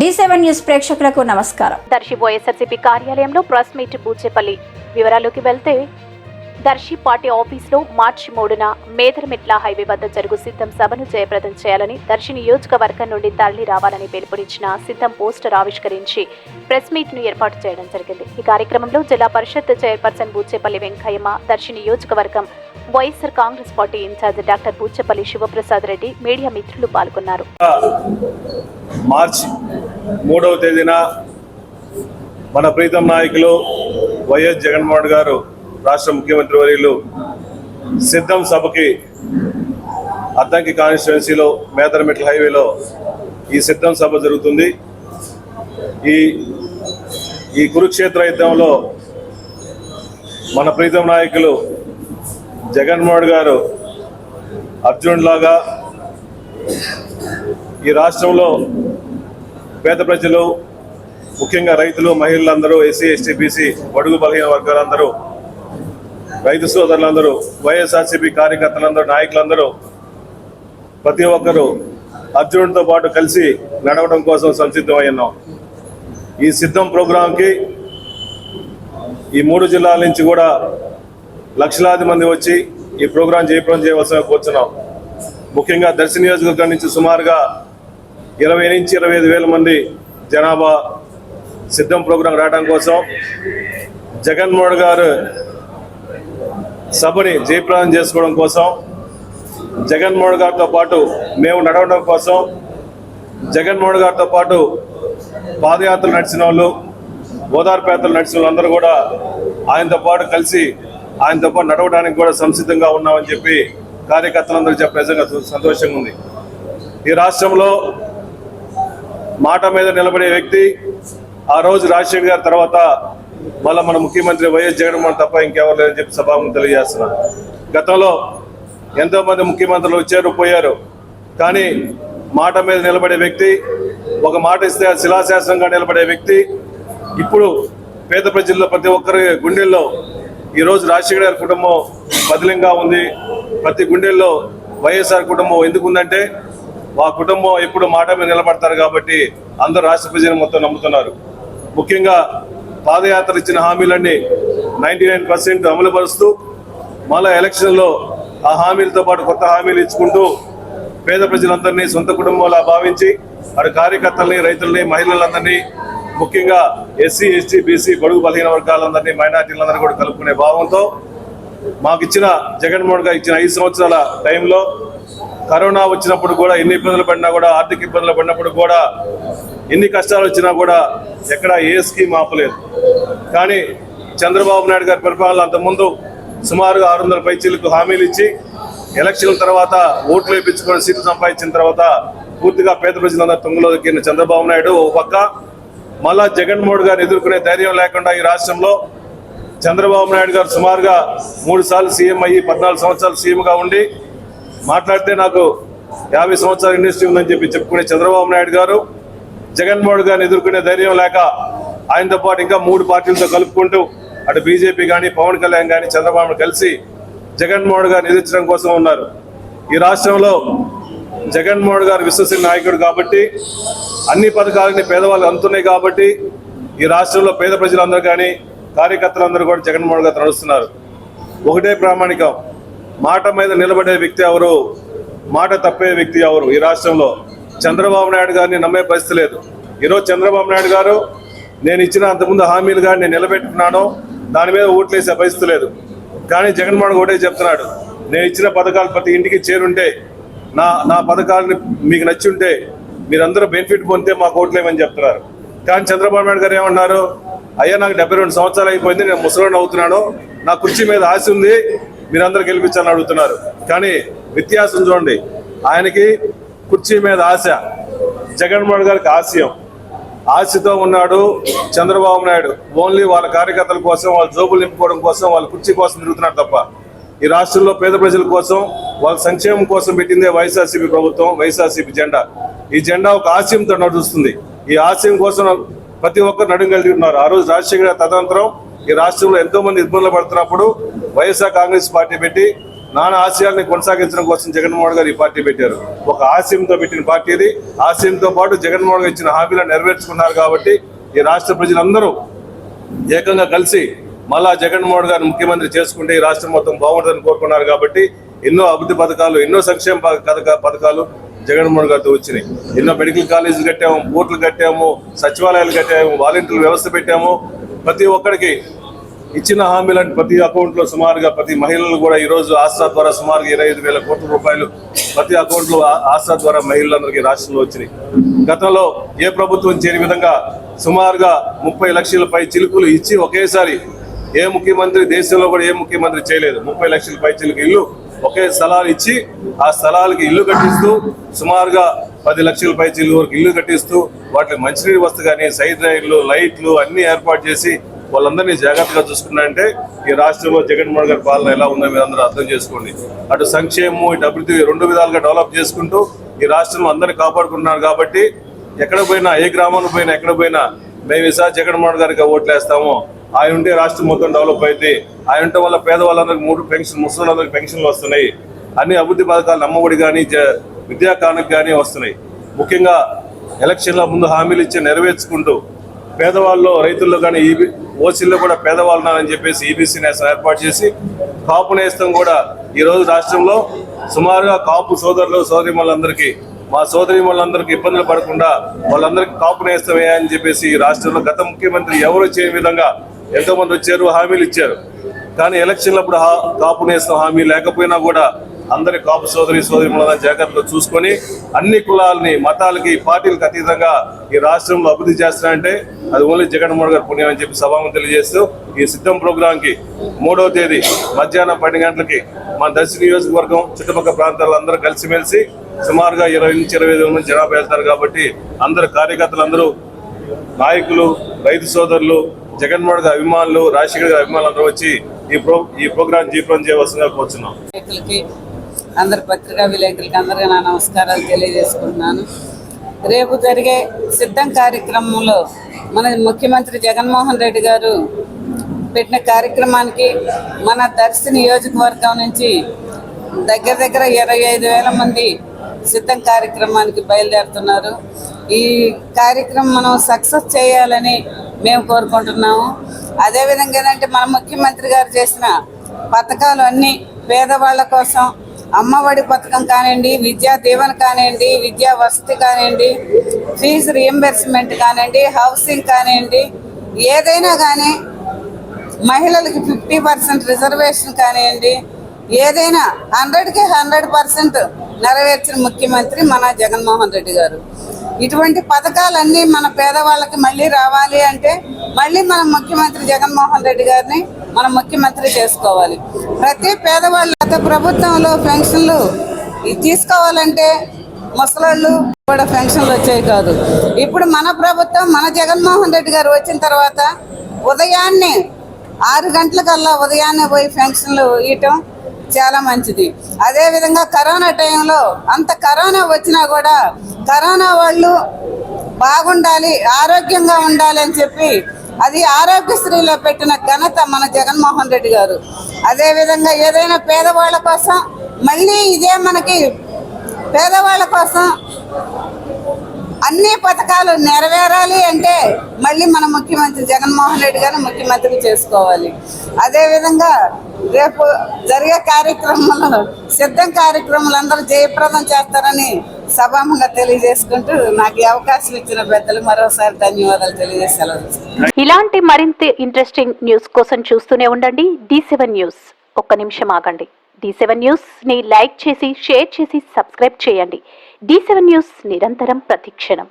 D seven news ప్రేక్షకులకు నమస్కారం. దర్శి వైఎస్ఆర్సీపీ కార్యాలయంలో ప్రెస్ మీట్ బూచేపల్లి. వివరాల్లోకి వెళ్తే దర్శి పార్టీ ఆఫీసులో మార్చి మూడున మేదరమెట్ల హైవే వద్ద జరుగు సిద్ధం సభను జయప్రదం చేయాలని దర్శి నియోజకవర్గం నుండి తరలి రావాలని పిలుపునిచ్చిన సిద్ధం పోస్టర్ ఆవిష్కరించి ప్రెస్ మీట్ను ఏర్పాటు చేయడం జరిగింది. ఈ కార్యక్రమంలో జిల్లా పరిషత్ చైర్పర్సన్ బూచేపల్లి వెంకయ్యమ్మ దర్శి నియోజకవర్గం YSR Congress party in charge doctor Buchepalli Sivaprasad Reddy media మిత్రులు పాల్గొన్నారు. మార్చి మూడవ తేదీన మన ప్రీతం నాయకులు వైఎస్ జగన్మోహన్ గారు రాష్ట్ర ముఖ్యమంత్రి వర్యులు సిద్ధం సభకి అద్దంకి కాన్స్టిట్యున్సీలో మేదరమెట్ల హైవేలో ఈ సిద్ధం సభ జరుగుతుంది. ఈ ఈ కురుక్షేత్ర యుద్ధంలో మన ప్రీతం నాయకులు జగన్మోహన్ గారు అర్జునుడిలాగా ఈ రాష్ట్రంలో పేద ప్రజలు ముఖ్యంగా రైతులు మహిళలందరూ ఎస్సీ ఎస్టీ బీసీ బడుగు బలహీన వర్గాలందరూ రైతు సోదరులందరూ వైఎస్ఆర్సీపీ కార్యకర్తలందరూ నాయకులందరూ ప్రతి ఒక్కరూ అర్జునుడితో పాటు కలిసి నడవడం కోసం సంసిద్ధమై ఉన్నాం. ఈ సిద్ధం ప్రోగ్రాంకి ఈ మూడు జిల్లాల నుంచి కూడా లక్షలాది మంది వచ్చి ఈ ప్రోగ్రాం జయప్రదం చేయవలసిన కోరుతున్నాం ముఖ్యంగా దర్శన నియోజకవర్గం నుంచి సుమారుగా ఇరవై నుంచి ఇరవై ఐదు వేల మంది జనాభా సిద్ధం ప్రోగ్రాం రావడం కోసం జగన్మోహన్ గారు సభని జయప్రదం చేసుకోవడం కోసం జగన్మోహన్ గారితో పాటు మేము నడవడం కోసం జగన్మోహన్ గారితో పాటు పాదయాత్రలు నడిచిన వాళ్ళు ఓదార్పు యాత్రలు నడిచిన వాళ్ళందరూ కూడా ఆయనతో పాటు కలిసి ఆయనతో పాటు నడవడానికి కూడా సంసిద్ధంగా ఉన్నామని చెప్పి కార్యకర్తలందరూ చెప్పే నిజంగా సంతోషంగా ఉంది. ఈ రాష్ట్రంలో మాట మీద నిలబడే వ్యక్తి ఆ రోజు రాజశేఖర్ గారి తర్వాత మళ్ళీ మన ముఖ్యమంత్రి వైఎస్ జగన్మోహన్ తప్ప ఇంకెవరు లేరని చెప్పి సభాముఖం తెలియజేస్తున్నా. గతంలో ఎంతో మంది ముఖ్యమంత్రులు వచ్చారు పోయారు. కానీ మాట మీద నిలబడే వ్యక్తి ఒక మాట ఇస్తే శిలాశాసనంగా నిలబడే వ్యక్తి. ఇప్పుడు పేద ప్రజల్లో ప్రతి ఒక్కరి గుండెల్లో ఈరోజు రాజశేఖర్ గారి కుటుంబం బదిలంగా ఉంది. ప్రతి గుండెల్లో వైఎస్ఆర్ కుటుంబం ఎందుకు ఉందంటే ఆ కుటుంబం ఎప్పుడు మాట మీద నిలబడతారు కాబట్టి అందరు రాష్ట్ర ప్రజలు మొత్తం నమ్ముతున్నారు. ముఖ్యంగా పాదయాత్ర ఇచ్చిన హామీలన్నీ నైంటీ నైన్ పర్సెంట్ అమలుపరుస్తూ మళ్ళా ఎలక్షన్లో ఆ హామీలతో పాటు కొత్త హామీలు ఇచ్చుకుంటూ పేద ప్రజలందరినీ సొంత కుటుంబంలా భావించి అటు కార్యకర్తల్ని రైతుల్ని మహిళలందరినీ ముఖ్యంగా ఎస్సీ ఎస్టీ బీసీ బడుగు బలహీన వర్గాలందరినీ మైనార్టీలందరినీ కూడా కలుపుకునే భావంతో మాకు ఇచ్చిన జగన్మోహన్ గారు ఇచ్చిన ఐదు సంవత్సరాల టైంలో కరోనా వచ్చినప్పుడు కూడా ఎన్ని ఇబ్బందులు పడినా కూడా ఆర్థిక ఇబ్బందులు పడినప్పుడు కూడా ఎన్ని కష్టాలు వచ్చినా కూడా ఎక్కడ ఏ స్కీమ్ ఆపలేదు. కానీ చంద్రబాబు నాయుడు గారి పరిపాలన అంతకుముందు సుమారుగా ఆరు వందల పైచీలకు హామీలు ఇచ్చి ఎలక్షన్ల తర్వాత ఓట్లు వేయించుకొని సీట్లు సంపాదించిన తర్వాత పూర్తిగా పేద ప్రజలందరూ తొంగలో దొక్కిన చంద్రబాబు నాయుడు ఓ పక్క మళ్ళా జగన్మోహన్ గారిని ఎదుర్కొనే ధైర్యం లేకుండా ఈ రాష్ట్రంలో చంద్రబాబు నాయుడు గారు సుమారుగా మూడు సార్లు సీఎం అయ్యి పద్నాలుగు సంవత్సరాలు సీఎంగా ఉండి మాట్లాడితే నాకు యాభై సంవత్సరాల ఇండస్ట్రీ ఉందని చెప్పి చెప్పుకునే చంద్రబాబు నాయుడు గారు జగన్మోహన్ గారిని ఎదుర్కొనే ధైర్యం లేక ఆయనతో పాటు ఇంకా మూడు పార్టీలతో కలుపుకుంటూ అటు బీజేపీ కానీ పవన్ కళ్యాణ్ కానీ చంద్రబాబు కలిసి జగన్మోహన్ గారిని ఎదిరించడం కోసం ఉన్నారు. ఈ రాష్ట్రంలో జగన్మోహన్ గారు విశ్వసనీయ నాయకుడు కాబట్టి అన్ని పథకాలని పేదవాళ్ళు అందుతున్నాయి కాబట్టి ఈ రాష్ట్రంలో పేద ప్రజలందరూ కానీ కార్యకర్తలందరూ కూడా జగన్మోహన్ గారు నడుస్తున్నారు. ఒకటే ప్రామాణికం మాట మీద నిలబడే వ్యక్తి ఎవరు మాట తప్పే వ్యక్తి ఎవరు ఈ రాష్ట్రంలో? చంద్రబాబు నాయుడు గారిని నమ్మే పరిస్థితి లేదు. ఈరోజు చంద్రబాబు నాయుడు గారు నేను ఇచ్చిన అంతకుముందు హామీలు కానీ నేను నిలబెట్టుకున్నాను దాని మీద ఓట్లేసే పరిస్థితి లేదు. కానీ జగన్మోహన్ ఒకటే చెప్తున్నాడు నేను ఇచ్చిన పథకాలు ప్రతి ఇంటికి చేరుంటే నా నా పథకాలని మీకు నచ్చి ఉంటే మీరందరూ బెనిఫిట్ పొందితే మాకు ఓట్లేమని చెప్తున్నారు. కానీ చంద్రబాబు నాయుడు గారు ఏమన్నారు అయ్యా నాకు డెబ్బై రెండు సంవత్సరాలు అయిపోయింది నేను ముసలోని అవుతున్నాను నా కుర్చీ మీద ఆశ ఉంది మీరందరూ గెలిపించాలని అడుగుతున్నారు. కానీ వ్యత్యాసం చూడండి ఆయనకి కుర్చీ మీద ఆశ. జగన్మోహన్ గారికి ఆశయం. ఆశతో ఉన్నాడు చంద్రబాబు నాయుడు. ఓన్లీ వాళ్ళ కార్యకర్తల కోసం వాళ్ళ జోబులు నింపుకోవడం కోసం వాళ్ళ కుర్చీ కోసం తిరుగుతున్నారు తప్ప. ఈ రాష్ట్రంలో పేద ప్రజల కోసం వాళ్ళ సంక్షేమం కోసం పెట్టిందే వైఎస్ఆర్సీపీ ప్రభుత్వం వైఎస్ఆర్సీపీ జెండా. ఈ జెండా ఒక ఆశయంతో నడుస్తుంది. ఈ ఆశయం కోసం ప్రతి ఒక్కరు నడుగలిగి ఉన్నారు ఆ రోజు రాజశేఖర తదనంతరం ఈ రాష్ట్రంలో ఎంతో మంది ఇబ్బందులు పడుతున్నప్పుడు వైఎస్ఆర్ కాంగ్రెస్ పార్టీ పెట్టి నాన్న ఆశయాల్ని కొనసాగించడం కోసం జగన్మోహన్ గారు ఈ పార్టీ పెట్టారు. ఒక ఆశయంతో పెట్టిన పార్టీ ఇది. ఆశయంతో పాటు జగన్మోహన్ గారు ఇచ్చిన హామీలను నెరవేర్చుకున్నారు కాబట్టి ఈ రాష్ట్ర ప్రజలందరూ ఏకంగా కలిసి మళ్ళా జగన్మోహన్ గారు ముఖ్యమంత్రి చేసుకుంటే ఈ రాష్ట్రం మొత్తం బాగుంటుందని కోరుకున్నారు కాబట్టి ఎన్నో అభివృద్ధి పథకాలు ఎన్నో సంక్షేమ పథక- పథకాలు జగన్మోహన్ గారితో వచ్చినాయి. ఎన్నో మెడికల్ కాలేజీలు కట్టాము పోర్టులు కట్టాము సచివాలయాలు కట్టాము వాలంటీర్లు వ్యవస్థ పెట్టాము. ప్రతి ఒక్కరికి ఇచ్చిన హామీలను ప్రతి అకౌంట్లో సుమారుగా ప్రతి మహిళలు కూడా ఈ రోజు ద్వారా సుమారుగా ఇరవై ఐదు వేల కోట్ల రూపాయలు ప్రతి అకౌంట్లో ద్వారా మహిళలందరికీ రాష్ట్రంలో వచ్చినాయి. గతంలో ఏ ప్రభుత్వం చేరి విధంగా సుమారుగా ముప్పై లక్షల పై చిలుకులు ఇచ్చి ఒకేసారి ఏ ముఖ్యమంత్రి దేశంలో కూడా ఏ ముఖ్యమంత్రి చేయలేదు. ముప్పై లక్షల పై చిలుకు ఇల్లు ఒకే స్థలాలు ఇచ్చి ఆ స్థలాలకి ఇల్లు కట్టిస్తూ సుమారుగా పది లక్షల పై చిల్లు వరకు ఇల్లు కట్టిస్తూ వాటికి మంచినీరు వస్తు కానీ సైడ్ రైళ్ళు లైట్లు అన్ని ఏర్పాటు చేసి వాళ్ళందరినీ జాగ్రత్తగా చూసుకున్నారంటే ఈ రాష్ట్రంలో జగన్మోహన్ గారి పాలన ఎలా ఉందో మీరు అందరూ అర్థం చేసుకోండి. అటు సంక్షేమం ఇటు అభివృద్ధి రెండు విధాలుగా డెవలప్ చేసుకుంటూ ఈ రాష్ట్రంలో అందరినీ కాపాడుకుంటున్నారు కాబట్టి ఎక్కడ పోయినా ఏ గ్రామానికి పోయినా ఎక్కడ పోయినా మేము ఈసారి జగన్మోహన్ గారికి ఓట్లు వేస్తాము ఆయన ఉంటే రాష్ట్రం మొత్తం డెవలప్ అయితే ఆయన ఉంటే వల్ల పేదవాళ్ళందరికీ మూడు పెన్షన్ ముసలిందరికి పెన్షన్లు వస్తున్నాయి. అన్ని అభివృద్ధి పథకాలు అమ్మఒడి కానీ విద్యా కానుక కానీ వస్తున్నాయి. ముఖ్యంగా ఎలక్షన్ల ముందు హామీలు ఇచ్చి నెరవేర్చుకుంటూ పేదవాళ్ళు రైతుల్లో కానీ ఈబీ ఓసీల్లో కూడా పేదవాళ్ళు ఉన్నారని చెప్పేసి ఈబీసీ నేస్తం ఏర్పాటు చేసి కాపు నేస్తం కూడా ఈ రోజు రాష్ట్రంలో సుమారుగా కాపు సోదరులు సోదరిమలందరికీ మా సోదరిమణులందరికీ ఇబ్బందులు పడకుండా వాళ్ళందరికీ కాపు నేస్తమే అని చెప్పేసి ఈ రాష్ట్రంలో గత ముఖ్యమంత్రి ఎవరు చేయని విధంగా ఎంతోమంది వచ్చారు హామీలు ఇచ్చారు. కానీ ఎలక్షన్లప్పుడు హా- కాపు నేస్తం హామీ లేకపోయినా కూడా అందరి కాపు సోదరి సోదరి జాగ్రత్తగా చూసుకొని అన్ని కులాలని మతాలకి పార్టీలకు అతీతంగా ఈ రాష్ట్రంలో అభివృద్ధి చేస్తున్నారంటే అది ఓన్లీ జగన్మోహన్ గారి పుణ్యం అని చెప్పి సభాము తెలియజేస్తూ ఈ సిద్ధం ప్రోగ్రామ్కి మూడవ తేదీ మధ్యాహ్నం పన్నెండు గంటలకి మన దర్శి నియోజకవర్గం చుట్టుపక్కల ప్రాంతాల్లో అందరూ కలిసిమెలిసి సుమారుగా ఇరవై నుంచి ఇరవై ఐదు మంది జనాభా వెళ్తారు కాబట్టి అందరు కార్యకర్తలు అందరూ నాయకులు రైతు సోదరులు జగన్మోహన్ గారి అభిమానులు రాజశేఖర్ గారి అభిమానులు అందరూ వచ్చి ఈ ప్రో ఈ ప్రోగ్రాం జీవితం చేయవలసిందిగా కోరుతున్నాం అందరి పత్రికా విలేకరులకు అందరికీ నా నమస్కారాలు తెలియజేసుకుంటున్నాను. రేపు జరిగే సిద్ధం కార్యక్రమంలో మన ముఖ్యమంత్రి జగన్మోహన్ రెడ్డి గారు పెట్టిన కార్యక్రమానికి మన దర్శి నియోజకవర్గం నుంచి దగ్గర దగ్గర ఇరవై ఐదు వేల మంది సిద్ధం కార్యక్రమానికి బయలుదేరుతున్నారు. ఈ కార్యక్రమం మనం సక్సెస్ చేయాలని మేము కోరుకుంటున్నాము. అదేవిధంగా ఏంటంటే మన ముఖ్యమంత్రి గారు చేసిన పథకాలు అన్నీ పేదవాళ్ళ కోసం అమ్మఒడి పథకం కానివ్వండి విద్యా దీవెన కానివ్వండి విద్యా వసతి కానివ్వండి ఫీజు రియంబర్స్మెంట్ కానివ్వండి హౌసింగ్ కానివ్వండి ఏదైనా కానీ మహిళలకి ఫిఫ్టీ పర్సెంట్ రిజర్వేషన్ కానివ్వండి ఏదైనా హండ్రెడ్కి హండ్రెడ్ పర్సెంట్ నెరవేర్చిన ముఖ్యమంత్రి మన జగన్మోహన్ రెడ్డి గారు. ఇటువంటి పథకాలన్నీ మన పేదవాళ్ళకి మళ్ళీ రావాలి అంటే మళ్ళీ మన ముఖ్యమంత్రి జగన్మోహన్ రెడ్డి గారిని మనం ముఖ్యమంత్రి చేసుకోవాలి. ప్రతి పేదవాళ్ళు గత ప్రభుత్వంలో పెన్షన్లు తీసుకోవాలంటే ముసలోళ్ళు కూడా పెన్షన్లు వచ్చాయి కాదు. ఇప్పుడు మన ప్రభుత్వం మన జగన్మోహన్ రెడ్డి గారు వచ్చిన తర్వాత ఉదయాన్నే ఆరు గంటలకల్లా ఉదయాన్నే పోయి పెన్షన్లు ఇవ్వటం చాలా మంచిది. అదేవిధంగా కరోనా టైంలో అంత కరోనా వచ్చినా కూడా కరోనా వాళ్ళు బాగుండాలి ఆరోగ్యంగా ఉండాలి అని చెప్పి అది ఆరోగ్యశ్రీలో పెట్టిన ఘనత మన జగన్మోహన్ రెడ్డి గారు. అదేవిధంగా ఏదైనా పేదవాళ్ళ కోసం మళ్ళీ ఇదే మనకి పేదవాళ్ళ కోసం అన్ని పథకాలు నెరవేరాలి అంటే మళ్ళీ మన ముఖ్యమంత్రి జగన్మోహన్ రెడ్డి గారిని ముఖ్యమంత్రి చేసుకోవాలి. అదేవిధంగా రేపు జరిగే కార్యక్రమంలో సిద్ధం కార్యక్రమాలు అందరూ జయప్రదం చేస్తారని సభాముగా తెలియజేసుకుంటూ నాకు అవకాశం ఇచ్చిన పెద్దలు మరోసారి ధన్యవాదాలు తెలియజేసి ఇలాంటి మరింత ఇంట్రెస్టింగ్ న్యూస్ కోసం చూస్తూనే ఉండండి. డి సెవెన్ న్యూస్ ఒక్క నిమిషం ఆగండి. డి సెవెన్ న్యూస్ని లైక్ చేసి షేర్ చేసి సబ్స్క్రైబ్ చేయండి. డి సెవెన్ న్యూస్ నిరంతరం ప్రతిక్షణం.